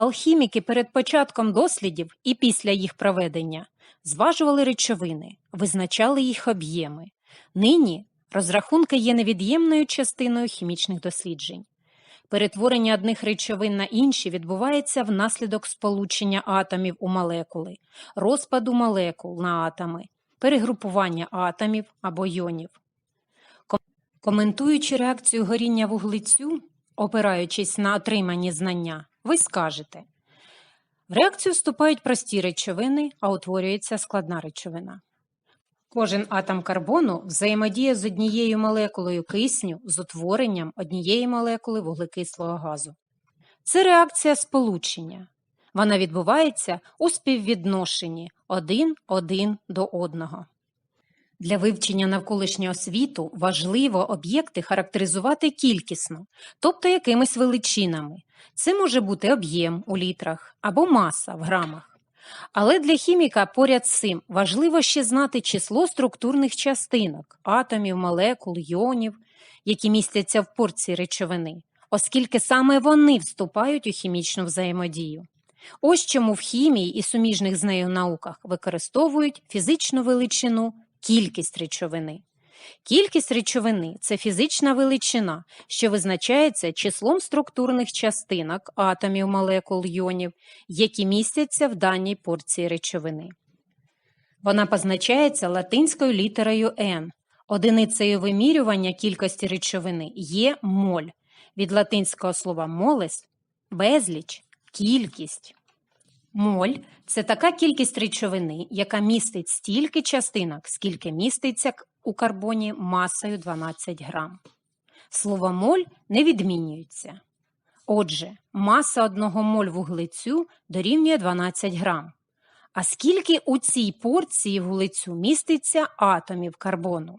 Алхіміки перед початком дослідів і після їх проведення зважували речовини, визначали їх об'єми. Нині розрахунки є невід'ємною частиною хімічних досліджень. Перетворення одних речовин на інші відбувається внаслідок сполучення атомів у молекули, розпаду молекул на атоми, перегрупування атомів або йонів. Коментуючи реакцію горіння вуглецю, опираючись на отримані знання, ви скажете в реакцію вступають прості речовини, а утворюється складна речовина. Кожен атом карбону взаємодіє з однією молекулою кисню з утворенням однієї молекули вуглекислого газу. Це реакція сполучення. Вона відбувається у співвідношенні 1-1 до одного. Для вивчення навколишнього світу важливо об'єкти характеризувати кількісно, тобто якимись величинами. Це може бути об'єм у літрах або маса в грамах. Але для хіміка поряд з цим важливо ще знати число структурних частинок, атомів, молекул, йонів, які містяться в порції речовини, оскільки саме вони вступають у хімічну взаємодію. Ось чому в хімії і суміжних з нею науках використовують фізичну величину кількість речовини. Кількість речовини це фізична величина, що визначається числом структурних частинок атомів, молекул, йонів, які містяться в даній порції речовини. Вона позначається латинською літерою n. Одиницею вимірювання кількості речовини є моль. Від латинського слова молес безліч, кількість. Моль це така кількість речовини, яка містить стільки частинок, скільки міститься у карбоні масою 12 грам. Слово моль не відмінюється. Отже, маса одного моль вуглецю дорівнює 12 грам. А скільки у цій порції вуглецю міститься атомів карбону?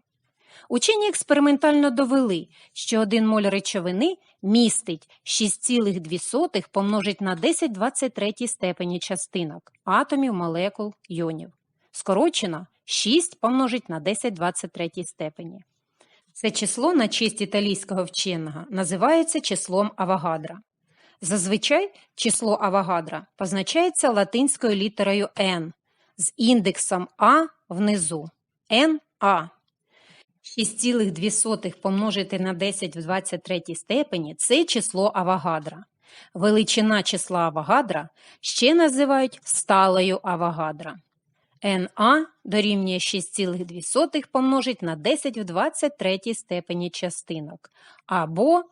Учені експериментально довели, що один моль речовини містить 6,2 помножить на 10 23 степені частинок атомів, молекул, йонів. Скорочено 6 помножить на 10 23 степені. Це число на честь італійського вченого називається числом Авогадра. Зазвичай число Авогадра позначається латинською літерою n з індексом А внизу. NA. 6,2 помножити на 10 в 23 степені це число Авогадра. Величина числа Авогадра ще називають сталою Авогадра. NA дорівнює 6,2 помножить на 10 в 23 степені частинок. Або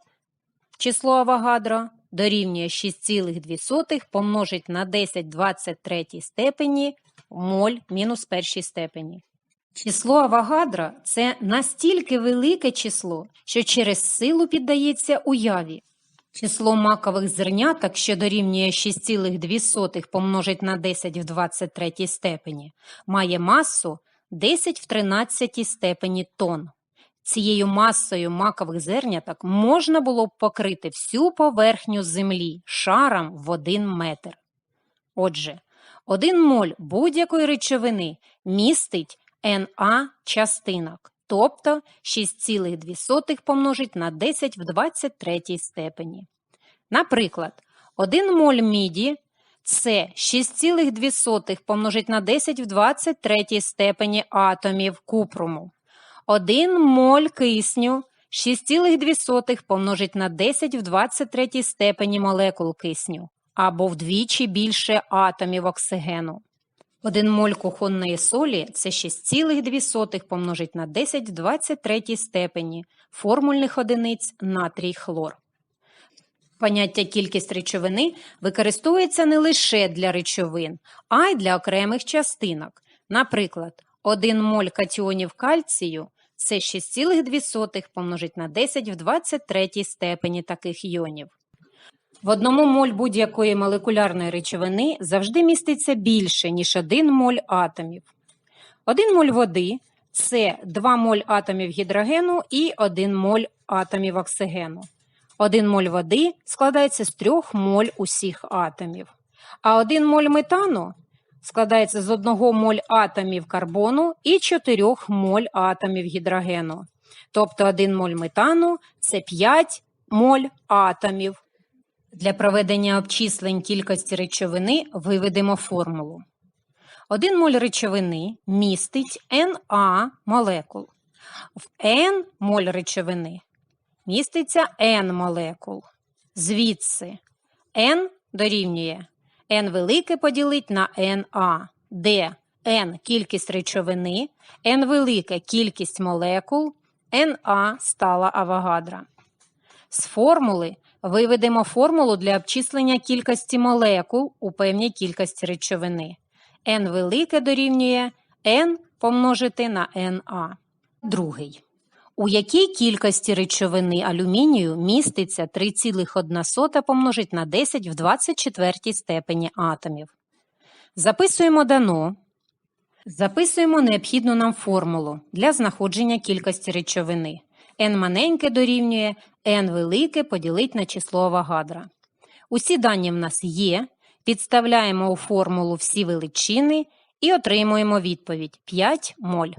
число Авогадро дорівнює 6,2 помножить на 10 в 23 степені моль мінус першій степені. Число Авогадро – це настільки велике число, що через силу піддається уяві. Число макових зерняток, що дорівнює 6,2 помножить на 10 в 23 степені, має масу 10 в 13 степені тонн. Цією масою макових зерняток можна було б покрити всю поверхню землі шаром в 1 метр. Отже, один моль будь-якої речовини містить На частинок, тобто 6,2 помножить на 10 в 23 степені. Наприклад, 1 моль міді це 6,2 помножить на 10 в 23 степені атомів купруму. 1 моль кисню 6,2 помножить на 10 в 23 степені молекул кисню або вдвічі більше атомів оксигену. 1 моль кухонної солі це 6,2 помножить на 10 в 23 степені формульних одиниць натрій хлор. Поняття кількість речовини використовується не лише для речовин, а й для окремих частинок. Наприклад, 1 моль катіонів кальцію це 6,2 помножить на 10 в 23 степені таких іонів. В одному моль будь-якої молекулярної речовини завжди міститься більше, ніж 1 моль атомів. 1 моль води це 2 моль атомів гідрогену і 1 моль атомів оксигену. 1 моль води складається з 3 моль усіх атомів. А 1 моль метану складається з 1 моль атомів карбону і 4 моль атомів гідрогену. Тобто 1 моль метану це 5 моль атомів Для проведення обчислень кількості речовини виведемо формулу. 1 моль речовини містить Na молекул. В N моль речовини міститься N молекул. Звідси N дорівнює N велике поділить на Na, де N кількість речовини, N велика кількість молекул, Na стала Авогадра. З формули виведемо формулу для обчислення кількості молекул у певній кількості речовини. N велике дорівнює N помножити на Na. Другий. У якій кількості речовини алюмінію міститься 3,1 помножить на 10 в 24 степені атомів? Записуємо дано. Записуємо необхідну нам формулу для знаходження кількості речовини. N маленьке дорівнює n велике поділить на число Авагадра. Усі дані в нас є. Підставляємо у формулу всі величини і отримуємо відповідь 5 моль.